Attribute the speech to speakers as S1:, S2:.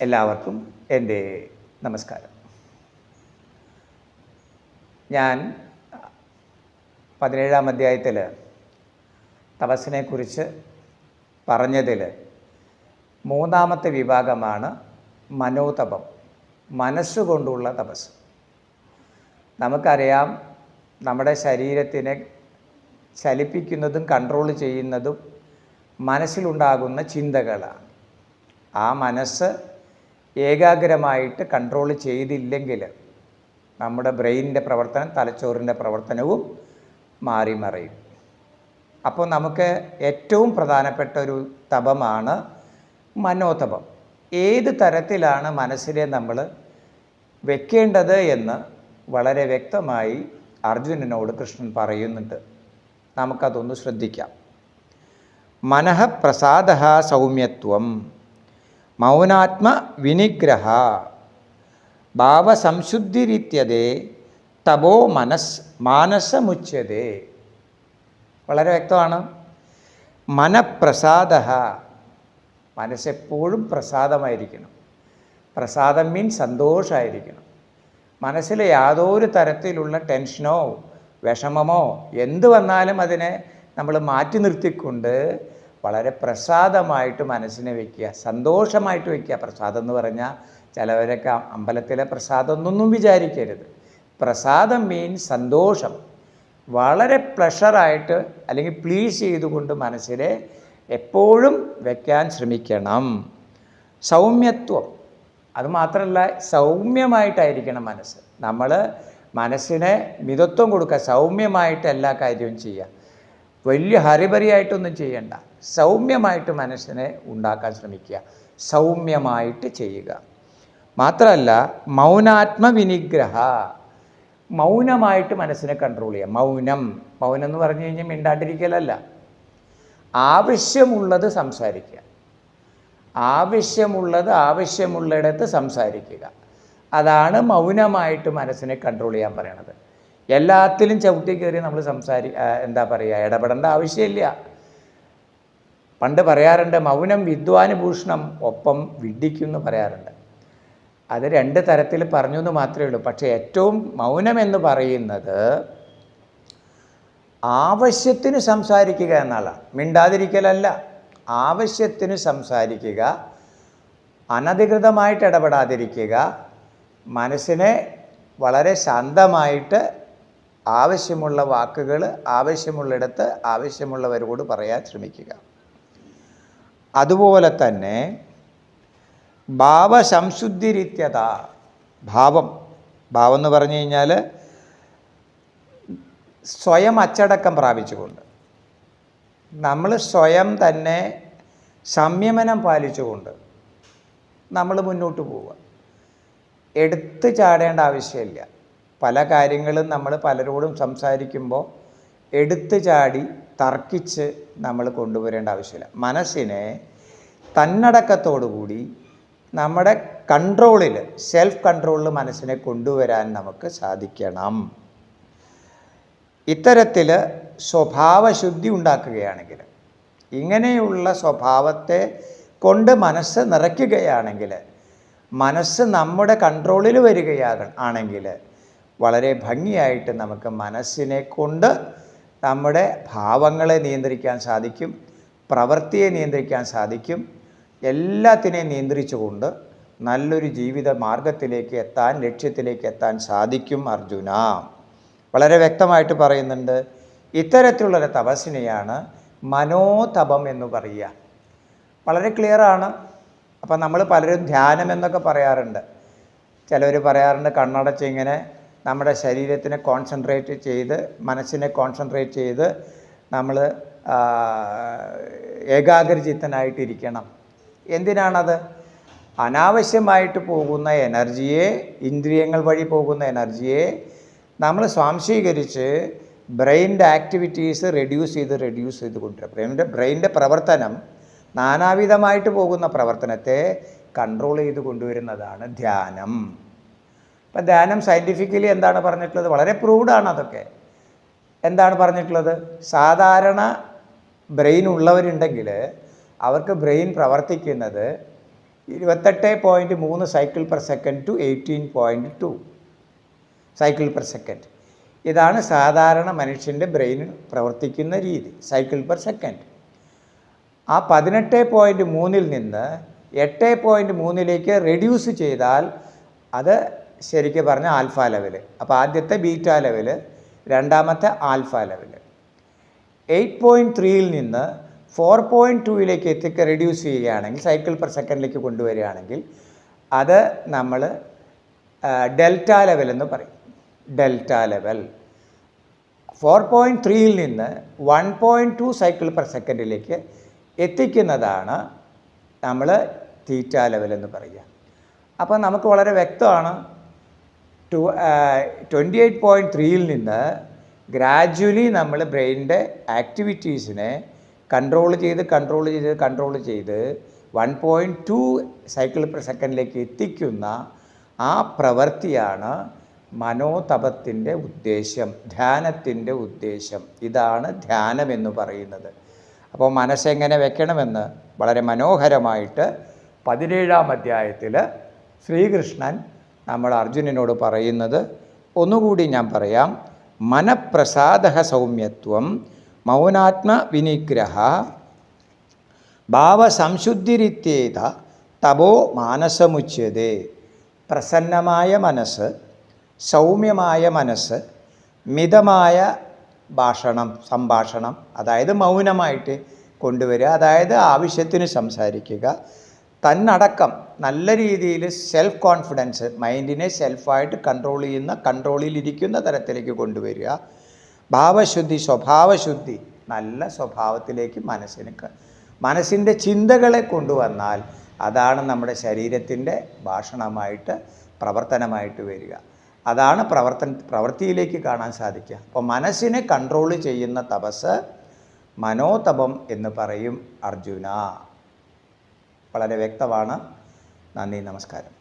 S1: എല്ലാവർക്കും എന്റെ നമസ്കാരം. ഞാൻ പതിനേഴാം അധ്യായത്തിൽ തപസ്സിനെക്കുറിച്ച് പറഞ്ഞതിൽ മൂന്നാമത്തെ വിഭാഗമാണ് മനോതപം മനസ്സുകൊണ്ടുള്ള തപസ്. നമുക്കറിയാം നമ്മുടെ ശരീരത്തിനെ ചലിപ്പിക്കുന്നതും കൺട്രോൾ ചെയ്യുന്നതും മനസ്സിലുണ്ടാകുന്ന ചിന്തകളാണ്. ആ മനസ്സ് ഏകാഗ്രമായിട്ട് കൺട്രോൾ ചെയ്തില്ലെങ്കിൽ നമ്മുടെ ബ്രെയിനിന്റെ പ്രവർത്തനം തലച്ചോറിന്റെ പ്രവർത്തനവും മാറി മറിയും. അപ്പോൾ നമുക്ക് ഏറ്റവും പ്രധാനപ്പെട്ട ഒരു തപമാണ് മനോതപം. ഏത് തരത്തിലാണ് മനസ്സിനെ നമ്മൾ വെക്കേണ്ടത് എന്ന് വളരെ വ്യക്തമായി അർജുനനോട് കൃഷ്ണൻ പറയുന്നുണ്ട്. നമുക്കതൊന്ന് ശ്രദ്ധിക്കാം. മനഃപ്രസാദ സൗമ്യത്വം. മൗനാത്മ വിനിഗ്രഹ. ഭാവസംശുദ്ധിരിത്യതേ തപോ മനസ് മാനസമുച്യതേ. വളരെ വ്യക്തമാണ്. മനഃപ്രസാദ മനസ്സെപ്പോഴും പ്രസാദമായിരിക്കണം. പ്രസാദം മീൻ സന്തോഷമായിരിക്കണം മനസ്സിൽ യാതൊരു തരത്തിലുള്ള ടെൻഷനോ വിഷമമോ എന്ത് വന്നാലും അതിനെ നമ്മൾ മാറ്റി നിർത്തിക്കൊണ്ട് വളരെ പ്രസാദമായിട്ട് മനസ്സിനെ വയ്ക്കുക സന്തോഷമായിട്ട് വയ്ക്കുക പ്രസാദം എന്ന് പറഞ്ഞാൽ ചിലവരൊക്കെ അമ്പലത്തിലെ പ്രസാദം എന്നൊന്നും വിചാരിക്കരുത്. പ്രസാദം മീൻസ് സന്തോഷം. വളരെ പ്ലഷറായിട്ട് അല്ലെങ്കിൽ പ്ലീസ് ചെയ്തുകൊണ്ട് മനസ്സിനെ എപ്പോഴും വയ്ക്കാൻ ശ്രമിക്കണം. സൗമ്യത്വം. അതുമാത്രമല്ല സൗമ്യമായിട്ടായിരിക്കണം മനസ്സ്. നമ്മൾ മനസ്സിനെ മിതത്വം കൊടുക്കുക സൗമ്യമായിട്ട് എല്ലാ കാര്യവും ചെയ്യുക. വലിയ ഹരിപരിയായിട്ടൊന്നും ചെയ്യണ്ട. സൗമ്യമായിട്ട് മനസ്സിനെ ഉണ്ടാക്കാൻ ശ്രമിക്കുക. സൗമ്യമായിട്ട് ചെയ്യുക. മാത്രമല്ല മൗനാത്മവിനിഗ്രഹ. മൗനമായിട്ട് മനസ്സിനെ കൺട്രോൾ ചെയ്യുക. മൗനം. മൗനം എന്ന് പറഞ്ഞു കഴിഞ്ഞാൽ മിണ്ടാണ്ടിരിക്കലല്ല. ആവശ്യമുള്ളത് സംസാരിക്കുക. ആവശ്യമുള്ളത് ആവശ്യമുള്ളിടത്ത് സംസാരിക്കുക. അതാണ് മൗനമായിട്ട് മനസ്സിനെ കൺട്രോൾ ചെയ്യാൻ പറയണത്. എല്ലാത്തിലും ചവിട്ടി കയറി നമ്മൾ സംസാരി എന്താ പറയുക ഇടപെടേണ്ട ആവശ്യമില്ല. പണ്ട് പറയാറുണ്ട് മൗനം വിദ്വാനുഭൂഷണം ഒപ്പം വിഡിക്കും എന്ന് പറയാറുണ്ട്. അത് രണ്ട് തരത്തിൽ പറഞ്ഞു എന്ന് മാത്രമേ ഉള്ളൂ. പക്ഷേ ഏറ്റവും മൗനം എന്ന് പറയുന്നത് ആവശ്യത്തിന് സംസാരിക്കുക എന്നാളാണ്. മിണ്ടാതിരിക്കലല്ല. ആവശ്യത്തിന് സംസാരിക്കുക അനധികൃതമായിട്ട് ഇടപെടാതിരിക്കുക മനസ്സിനെ വളരെ ശാന്തമായിട്ട് ആവശ്യമുള്ള വാക്കുകൾ ആവശ്യമുള്ളിടത്ത് ആവശ്യമുള്ളവരോട് പറയാൻ ശ്രമിക്കുക. അതുപോലെ തന്നെ ഭാവസംശുദ്ധിരിത്യത ഭാവം ഭാവം എന്ന് പറഞ്ഞു കഴിഞ്ഞാൽ സ്വയം അച്ചടക്കം പ്രാപിച്ചുകൊണ്ട്. നമ്മൾ സ്വയം തന്നെ സംയമനം പാലിച്ചുകൊണ്ട് നമ്മൾ മുന്നോട്ട് പോവുക. എടുത്തു ചാടേണ്ട ആവശ്യമില്ല. പല കാര്യങ്ങളും നമ്മൾ പലരോടും സംസാരിക്കുമ്പോൾ എടുത്തു ചാടി തർക്കിച്ച് നമ്മൾ കൊണ്ടുവരേണ്ട ആവശ്യമില്ല. മനസ്സിനെ തന്നടക്കത്തോടുകൂടി നമ്മുടെ കൺട്രോളിൽ സെൽഫ് കൺട്രോളിൽ മനസ്സിനെ കൊണ്ടുവരാൻ നമുക്ക് സാധിക്കണം. ഇത്തരത്തിൽ സ്വഭാവശുദ്ധി ഉണ്ടാക്കുകയാണെങ്കിൽ ഇങ്ങനെയുള്ള സ്വഭാവത്തെ കൊണ്ട് മനസ്സ് നിറയ്ക്കുകയാണെങ്കിൽ മനസ്സ് നമ്മുടെ കൺട്രോളിൽ വരികയാകണം ആണെങ്കിൽ വളരെ ഭംഗിയായിട്ട് നമുക്ക് മനസ്സിനെ കൊണ്ട് നമ്മുടെ ഭാവങ്ങളെ നിയന്ത്രിക്കാൻ സാധിക്കും പ്രവൃത്തിയെ നിയന്ത്രിക്കാൻ സാധിക്കും. എല്ലാത്തിനെയും നിയന്ത്രിച്ചുകൊണ്ട് നല്ലൊരു ജീവിത മാർഗത്തിലേക്ക് എത്താൻ ലക്ഷ്യത്തിലേക്ക് എത്താൻ സാധിക്കും അർജുന. വളരെ വ്യക്തമായിട്ട് പറയുന്നുണ്ട് ഇത്തരത്തിലുള്ളൊരു തപസ്സിനെയാണ് മനോതപം എന്ന് പറയുക. വളരെ ക്ലിയറാണ്. അപ്പം നമ്മൾ പലരും ധ്യാനം എന്നൊക്കെ പറയാറുണ്ട്. ചിലവർ പറയാറുണ്ട് കണ്ണടച്ച് ഇങ്ങനെ നമ്മുടെ ശരീരത്തിനെ കോൺസെൻട്രേറ്റ് ചെയ്ത് മനസ്സിനെ കോൺസെൻട്രേറ്റ് ചെയ്ത് നമ്മൾ ഏകാഗ്രചിത്തനായിട്ടിരിക്കണം. എന്തിനാണത്? അനാവശ്യമായിട്ട് പോകുന്ന എനർജിയെ ഇന്ദ്രിയങ്ങൾ വഴി പോകുന്ന എനർജിയെ നമ്മൾ സ്വാംശീകരിച്ച് ബ്രെയിന്റെ ആക്ടിവിറ്റീസ് റെഡ്യൂസ് ചെയ്ത് റെഡ്യൂസ് ചെയ്ത് കൊണ്ടുവരിക ബ്രെയിന്റെ ബ്രെയിന്റെ പ്രവർത്തനം നാനാവിധമായിട്ട് പോകുന്ന പ്രവർത്തനത്തെ കൺട്രോൾ ചെയ്ത് കൊണ്ടുവരുന്നതാണ് ധ്യാനം. അപ്പം ധ്യാനം സയന്റിഫിക്കലി എന്താണ് പറഞ്ഞിട്ടുള്ളത്? വളരെ പ്രൂവ്ഡാണ് അതൊക്കെ. എന്താണ് പറഞ്ഞിട്ടുള്ളത്? സാധാരണ ബ്രെയിൻ ഉള്ളവരുണ്ടെങ്കിൽ അവർക്ക് ബ്രെയിൻ പ്രവർത്തിക്കുന്നത് ഇരുപത്തെട്ട് പോയിന്റ് മൂന്ന് cycle per second to eighteen point two cycle per second ഇതാണ് സാധാരണ മനുഷ്യന്റെ ബ്രെയിൻ പ്രവർത്തിക്കുന്ന രീതി സൈക്കിൾ പെർ സെക്കൻഡ് ആ പതിനെട്ട് പോയിന്റ് മൂന്നിൽ നിന്ന് എട്ട് പോയിന്റ് മൂന്നിലേക്ക് റെഡ്യൂസ് ചെയ്താൽ അത് ശരിക്കും പറഞ്ഞാൽ ആൽഫ ലെവൽ. അപ്പോൾ ആദ്യത്തെ ബീറ്റ ലെവൽ രണ്ടാമത്തെ ആൽഫ ലെവൽ. എയ്റ്റ് പോയിന്റ് ത്രീയിൽ നിന്ന് ഫോർ പോയിന്റ് ടൂയിലേക്ക് എത്തിക്ക റെഡ്യൂസ് ചെയ്യുകയാണെങ്കിൽ സൈക്കിൾ പെർ സെക്കൻഡിലേക്ക് കൊണ്ടുവരികയാണെങ്കിൽ അത് നമ്മൾ ഡെൽറ്റ ലെവൽ എന്ന് പറയും. ഡെൽറ്റ ലെവൽ ഫോർ പോയിന്റ് ത്രീയിൽ നിന്ന് one point two cycle per സെക്കൻഡിലേക്ക് എത്തിക്കുന്നതാണ് നമ്മൾ തീറ്റ ലെവൽ എന്ന് പറയുക. അപ്പോൾ നമുക്ക് വളരെ വ്യക്തമാണ് ടു ട്വന്റി എയ്റ്റ് പോയിന്റ് ത്രീയിൽ നിന്ന് ഗ്രാജ്വലി നമ്മൾ ബ്രെയിനിന്റെ ആക്ടിവിറ്റീസിനെ കൺട്രോൾ ചെയ്ത് കൺട്രോൾ ചെയ്ത് കൺട്രോൾ ചെയ്ത് one point two cycle per സെക്കൻഡിലേക്ക് എത്തിക്കുന്ന ആ പ്രവൃത്തിയാണ് മനോതപത്തിന്റെ ഉദ്ദേശം ധ്യാനത്തിന്റെ ഉദ്ദേശം ഇതാണ് ധ്യാനം എന്ന് പറയുന്നത്. അപ്പോൾ മനസ്സെങ്ങനെ വെക്കണമെന്ന് വളരെ മനോഹരമായിട്ട് പതിനേഴാം അധ്യായത്തിൽ ശ്രീകൃഷ്ണൻ നമ്മൾ അർജുനനോട് പറയുന്നത്. ഒന്നുകൂടി ഞാൻ പറയാം. മനപ്രസാദ സൗമ്യത്വം മൗനാത്മ വിനിഗ്രഹ ഭാവസംശുദ്ധിരിത്യേത തപോ മാനസമുച്യതേ പ്രസന്നമായ മനസ്സ് സൗമ്യമായ മനസ്സ് മിതമായ ഭാഷണം സംഭാഷണം അതായത് മൗനമായിട്ട് കൊണ്ടുവരിക അതായത് ആവശ്യത്തിന് സംസാരിക്കുക തന്നടക്കം നല്ല രീതിയിൽ സെൽഫ് കോൺഫിഡൻസ് മൈൻഡിനെ സെൽഫായിട്ട് കൺട്രോൾ ചെയ്യുന്ന കൺട്രോളിലിരിക്കുന്ന തരത്തിലേക്ക് കൊണ്ടുവരിക. ഭാവശുദ്ധി സ്വഭാവശുദ്ധി നല്ല സ്വഭാവത്തിലേക്ക് മനസ്സിന് മനസ്സിന്റെ ചിന്തകളെ കൊണ്ടുവന്നാൽ അതാണ് നമ്മുടെ ശരീരത്തിന്റെ ഭാഷണമായിട്ട് പ്രവർത്തനമായിട്ട് വരിക. അതാണ് പ്രവർത്തന പ്രവൃത്തിയിലേക്ക് കാണാൻ സാധിക്കുക. അപ്പോൾ മനസ്സിനെ കൺട്രോൾ ചെയ്യുന്ന തപസ് മനോതപം എന്ന് പറയും അർജുന. വളരെ വ്യക്തമാണ്. നന്ദി നമസ്കാരം.